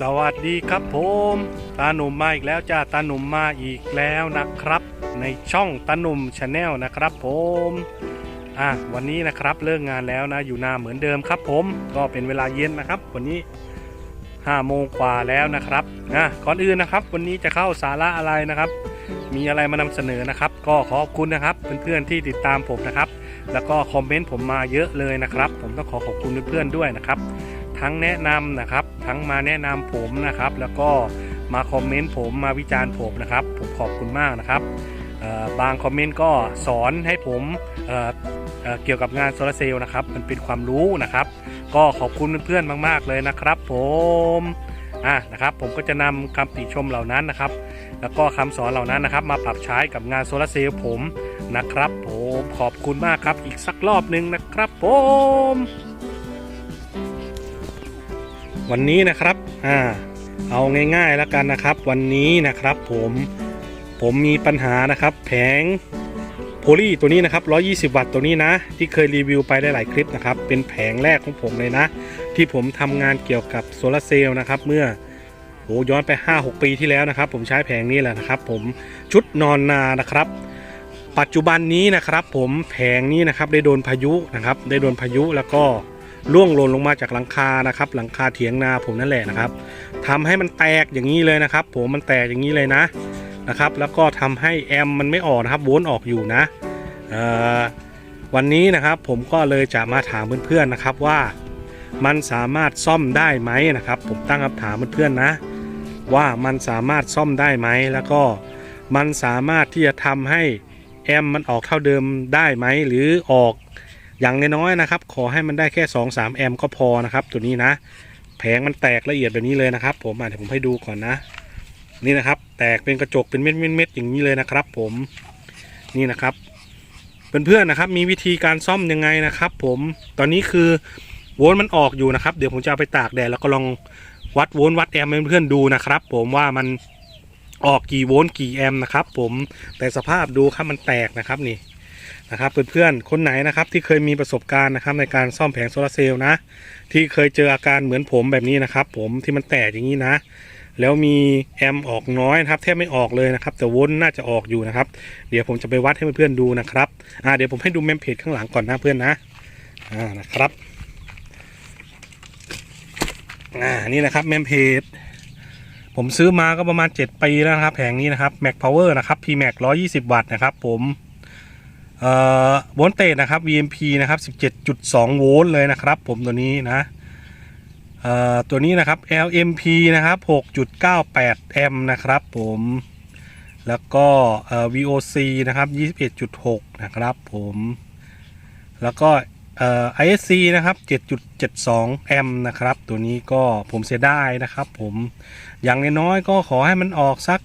สวัสดีครับผมตาหนุ่มมาอีกแล้วจ้าตาหนุ่มมาอีกแล้วนะครับ ในช่องตาหนุ่มชาแนลนะครับผมอะวันนี้นะครับเลิกงานแล้วนะอยู่นาเหมือนเดิมครับผมก็เป็นเวลาเย็นนะครับ วันนี้5โมงกว่าแล้วนะครับนะก่อนอื่นนะครับ วันนี้จะเข้าสาระอะไรนะครับ มีอะไรมานำเสนอนะครับ ก็ขอบคุณนะครับเพื่อนๆที่ติดตามผมนะครับ แล้วก็คอมเมนต์ผมมาเยอะเลยนะครับ ผมต้องขอขอบคุณเพื่อนๆด้วยนะครับ ทั้งแนะนำนะครับ ทั้งมาแนะนำผมนะครับ แล้วก็มาคอมเมนต์ผมมาวิจารณ์ผมนะครับ ผมขอบคุณมากนะครับบางคอมเมนต์ก็สอนให้ผมเเเกี่ยวกับงานโซลาร์เซลล์นะครับ มันเป็นความรู้นะครับ ก็ขอบคุณเพื่อนๆมาก ๆเลยนะครับ ผมอะนะครับ ผมก็จะนำคำติชมเหล่านั้นนะครับ แล้วก็คำสอนเหล่านั้นนะครับ มาปรับใช้กับงานโซลาร์เซลล์ผมนะครับ ผมขอบคุณมากครับอีกสักรอบหนึ่งนะครับ ผม วันนี้นะครับอ่าเอาง่ายๆแล้วกันนะครับ วันนี้นะครับผมผมมีปัญหานะครับ แผงโพลีตัวนี้นะครับ 120 วัตต์ตัวนี้นะ ที่เคยรีวิวไปได้หลายคลิปนะครับ เป็นแผงแรกของผมเลยนะ ที่ผมทำงานเกี่ยวกับโซลาร์เซลล์นะครับ เมื่อโหย้อนไป 5-6 ปีที่แล้วนะครับ ผมใช้แผงนี้แหละนะครับ ผมชุดนอนนานะครับ ปัจจุบันนี้นะครับ ผมแผงนี้นะครับได้โดนพายุนะครับ ได้โดนพายุแล้วก็ ร่วงหล่นลงมาจากหลังคานะครับ หลังคาเถียงนาผมนั่นแหละนะครับทำให้มันแตกอย่างนี้เลยนะครับ ผมมันแตกอย่างนี้เลยนะนะครับ แล้วก็ทำให้แอมมันไม่ออกนะครับโวลต์ออกอยู่นะวันนี้นะครับผมก็เลยจะมาถามเพื่อนๆนะครับว่ามันสามารถซ่อมได้ไหมนะครับ ผมตั้งคำถามเพื่อนๆนะ ว่ามันสามารถซ่อมได้ไหมแล้วก็มันสามารถที่จะทำให้แอมมันออกเท่าเดิมได้ไหมหรือออก อย่างน้อยๆนะครับ ขอให้มันได้แค่ 2-3 แอมป์ก็พอนะครับ ตัวนี้นะ แผงมันแตกละเอียดแบบนี้เลยนะครับ ผมอะเดี๋ยวผมให้ดูก่อนนะ นี่นะครับ แตกเป็นกระจกเป็นเม็ดๆๆอย่างนี้เลยนะครับ ผมนี่นะครับเพื่อนๆนะครับ มีวิธีการซ่อมยังไงนะครับ ผมตอนนี้คือโวลต์มันออกอยู่นะครับ เดี๋ยวผมจะเอาไปตากแดดแล้วก็ลองวัดโวลต์วัดแอมป์เพื่อนๆดูนะครับ ผมว่ามันออกกี่โวลต์กี่แอมป์นะครับ ผมแต่สภาพดูครับมันแตกนะครับนี่ นะครับเพื่อนๆคนไหนนะครับที่เคยมีประสบการณ์นะครับในการซ่อมแผงโซลาร์เซลล์นะ ที่เคยเจออาการเหมือนผมแบบนี้นะครับ ผมที่มันแตกอย่างนี้นะ แล้วมีแอมออกน้อยนะครับแทบไม่ออกเลยนะครับ แต่วลต์น่าจะออกอยู่นะครับ เดี๋ยวผมจะไปวัดให้เพื่อนๆดูนะครับอ่าเดี๋ยวผมให้ดูเมมเพจข้างหลังก่อนนะเพื่อนนะอ่านะครับอ่านี่นะครับเมมเพจผมซื้อมาก็ประมาณ 7 ปีแล้วนะครับแผงนี้นะครับ Mac Power นะครับ PMax 120 วัตต์นะครับผม โวลเตจนะครับ VMP นะครับ17.2 โวลต์เลยนะครับผมตัวนี้นะตัวนี้นะครับ LMP นะครับ6.98 แอมป์นะครับผมแล้วก็ VOC นะครับ21.6 นะครับผมแล้วก็ ISC นะครับ 7.72 แอมป์นะครับ ตัวนี้ก็ผมเสียดายนะครับผมอย่างน้อยๆก็ขอให้มันออกสัก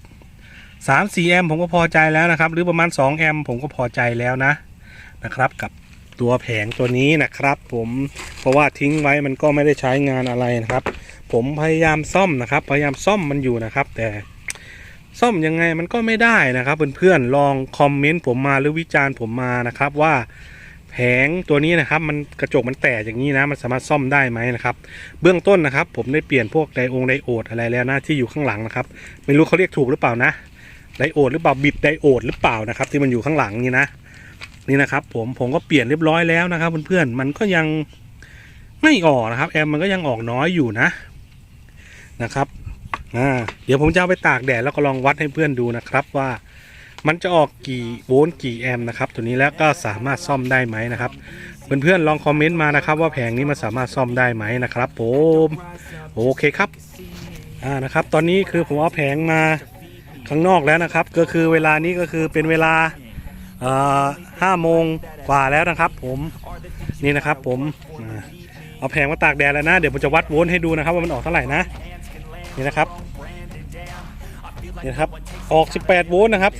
3 4แอมผมก็พอใจแล้วนะครับ หรือประมาณ2แอมผมก็พอใจแล้วนะนะครับ กับตัวแผงตัวนี้นะครับ ผมเพราะว่าทิ้งไว้มันก็ไม่ได้ใช้งานอะไรนะครับ ผมพยายามซ่อมนะครับ พยายามซ่อมมันอยู่นะครับ แต่ซ่อมยังไงมันก็ไม่ได้นะครับเพื่อนๆลองคอมเมนต์ผมมาหรือวิจารณ์ผมมานะครับว่าแผงตัวนี้นะครับมันกระจกมันแตกอย่างนี้นะมันสามารถซ่อมได้ไหมนะครับเบื้องต้นนะครับ ผมได้เปลี่ยนพวกไดองไดโอดอะไรแล้วนะที่อยู่ข้างหลังนะครับ ไม่รู้เขาเรียกถูกหรือเปล่านะ ไดโอดหรือเปล่าบิดไดโอดหรือเปล่านะครับ ที่มันอยู่ข้างหลังนี่นะนี่นะครับ ผมผมก็เปลี่ยนเรียบร้อยแล้วนะครับเพื่อนๆมันก็ยังไม่ออกนะครับ แอมมันก็ยังออกน้อยอยู่นะนะครับอ่าเดี๋ยวผมจะเอาไปตากแดดแล้วก็ลองวัดให้เพื่อนดูนะครับว่ามันจะออกกี่โวลต์กี่แอมป์นะครับ ตัวนี้แล้วก็สามารถซ่อมได้ไหมนะครับ เพื่อนๆลองคอมเมนต์มานะครับ ว่าแผงนี้มันสามารถซ่อมได้ไหมนะครับ ผมโอเคครับอ่านะครับ ตอนนี้คือผมเอาแผงมา ข้างนอกแล้วนะครับ ก็คือเวลานี้ก็คือเป็นเวลาห้าโมงกว่าแล้วนะครับ ผมนี่นะครับ ผมเอาแผงมาตากแดดแล้วนะ เดี๋ยวผมจะวัดโวลต์ให้ดูนะครับ ว่ามันออกเท่าไหร่นะนี่นะครับนี่นครับออก 18 โวลต์นะครับ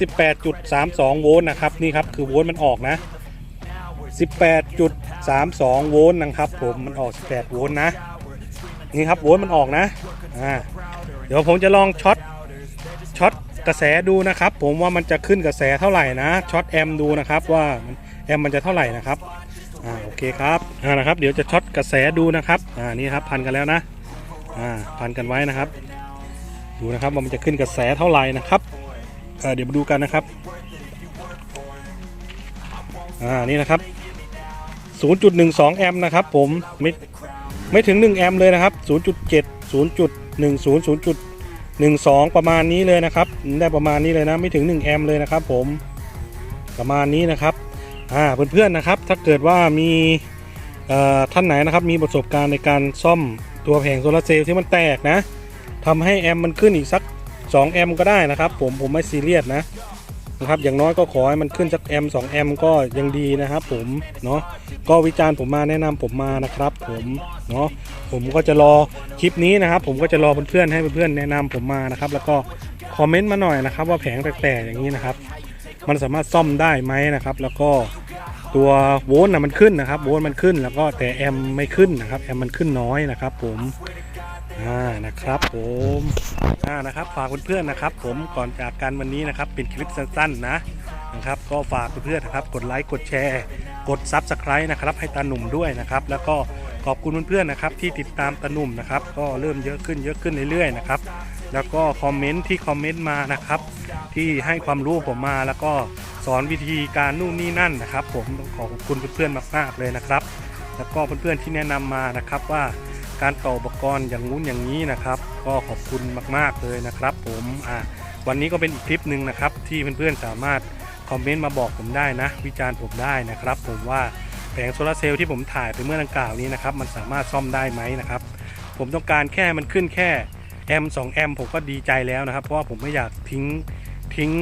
18.32 โวลต์นะครับนี่ครับคือโวลต์มันออกนะ 18.32 โวลต์นะครับ ผมมันออก 18 โวลต์นะนี่ครับโวลต์มันออกนะอ่าเดี๋ยวผมจะลองช็อตช็อต กระแสดูนะครับ ผมว่ามันจะขึ้นกระแสเท่าไหร่นะช็อตแอมดูนะครับว่าแอมมันจะเท่าไหร่นะครับอ่าโอเคครับอ่านะครับ เดี๋ยวจะช็อตกระแสดูนะครับอ่านี่ครับพันกันแล้วนะอ่าพันกันไว้นะครับ ดูนะครับว่ามันจะขึ้นกระแสเท่าไหร่นะครับเอ่อเดี๋ยวมาดูกันนะครับอ่านี่นะครับ 0.12 แอมป์นะครับผมไม่ไม่ถึง 1 แอมป์เลยนะครับ 0.7 0.10 12 ประมาณนี้เลยนะครับ ได้ประมาณนี้เลยนะไม่ถึง 1 แอมป์เลยนะครับ ผมประมาณนี้นะครับอ่าเพื่อนๆนะครับ ถ้าเกิดว่ามีท่านไหนนะครับมีประสบการณ์ในการซ่อมตัวแผงโซลาร์เซลล์ที่มันแตกนะทำให้แอมป์มันขึ้นอีกสัก 2 แอมป์ก็ได้นะครับ ผมผมไม่ซีเรียสนะ นะครับอย่างน้อยก็ขอให้มันขึ้นสักแอมป์2แอมก็ยังดีนะครับผมเนาะก็วิจารณ์ผมมาแนะนำผมมานะครับ ผมเนาะผมก็จะรอคลิปนี้นะครับ ผมก็จะรอเพื่อนๆให้เพื่อนๆแนะนำผมมานะครับ แล้วก็คอมเมนต์มาหน่อยนะครับ ว่าแผงแปลกๆอย่างนี้นะครับมันสามารถซ่อมได้ไหมนะครับ แล้วก็ตัวโวลต์นะมันขึ้นนะครับโวลต์มันขึ้นแล้วก็แต่แอมไม่ขึ้นนะครับแอมมันขึ้นน้อยนะครับ ผม อ่านะครับผมอ่านะครับฝากเพื่อนๆนะครับ ผมก่อนจากกันวันนี้นะครับ เป็นคลิปสั้นๆนะนะครับ ก็ฝากเพื่อนๆนะครับกดไลค์กดแชร์ กดซับสไครต์นะครับให้ตาหนุ่มด้วยนะครับ แล้วก็ขอบคุณเพื่อนๆนะครับที่ติดตามตาหนุ่มนะครับ ก็เริ่มเยอะขึ้นเยอะขึ้นเรื่อยๆนะครับแล้วก็คอมเมนต์ที่คอมเมนต์มานะครับ ที่ให้ความรู้ผมมาแล้วก็สอนวิธีการนู่นนี่นั่นนะครับ ผมต้องขอขอบคุณเพื่อนๆมากๆเลยนะครับ แล้วก็เพื่อนๆที่แนะนำมานะครับว่า การต่ออุปกรณ์อย่างงู้นอย่างนี้นะครับ ก็ขอบคุณมาก ๆ เลยนะครับผมอ่าวันนี้ก็เป็นอีกคลิปหนึ่งนะครับ ที่เพื่อนๆสามารถคอมเมนต์มาบอกผมได้นะ วิจารณ์ผมได้นะครับ ผมว่าแผงโซลาเซลล์ที่ผมถ่ายไปเมื่อดังกล่าวนี้นะครับมันสามารถซ่อมได้ไหมนะครับ ผมต้องการแค่มันขึ้นแค่แอม2แอมผมก็ดีใจแล้วนะครับ เพราะว่าผมไม่อยากทิ้งทิ้ง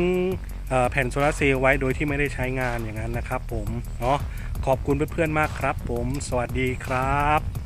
แผ่นโซลาเซลล์ไว้โดยที่ไม่ได้ใช้งานอย่างนั้นนะครับ ผมเนาะขอบคุณเพื่อนๆมากครับ ผมสวัสดีครับ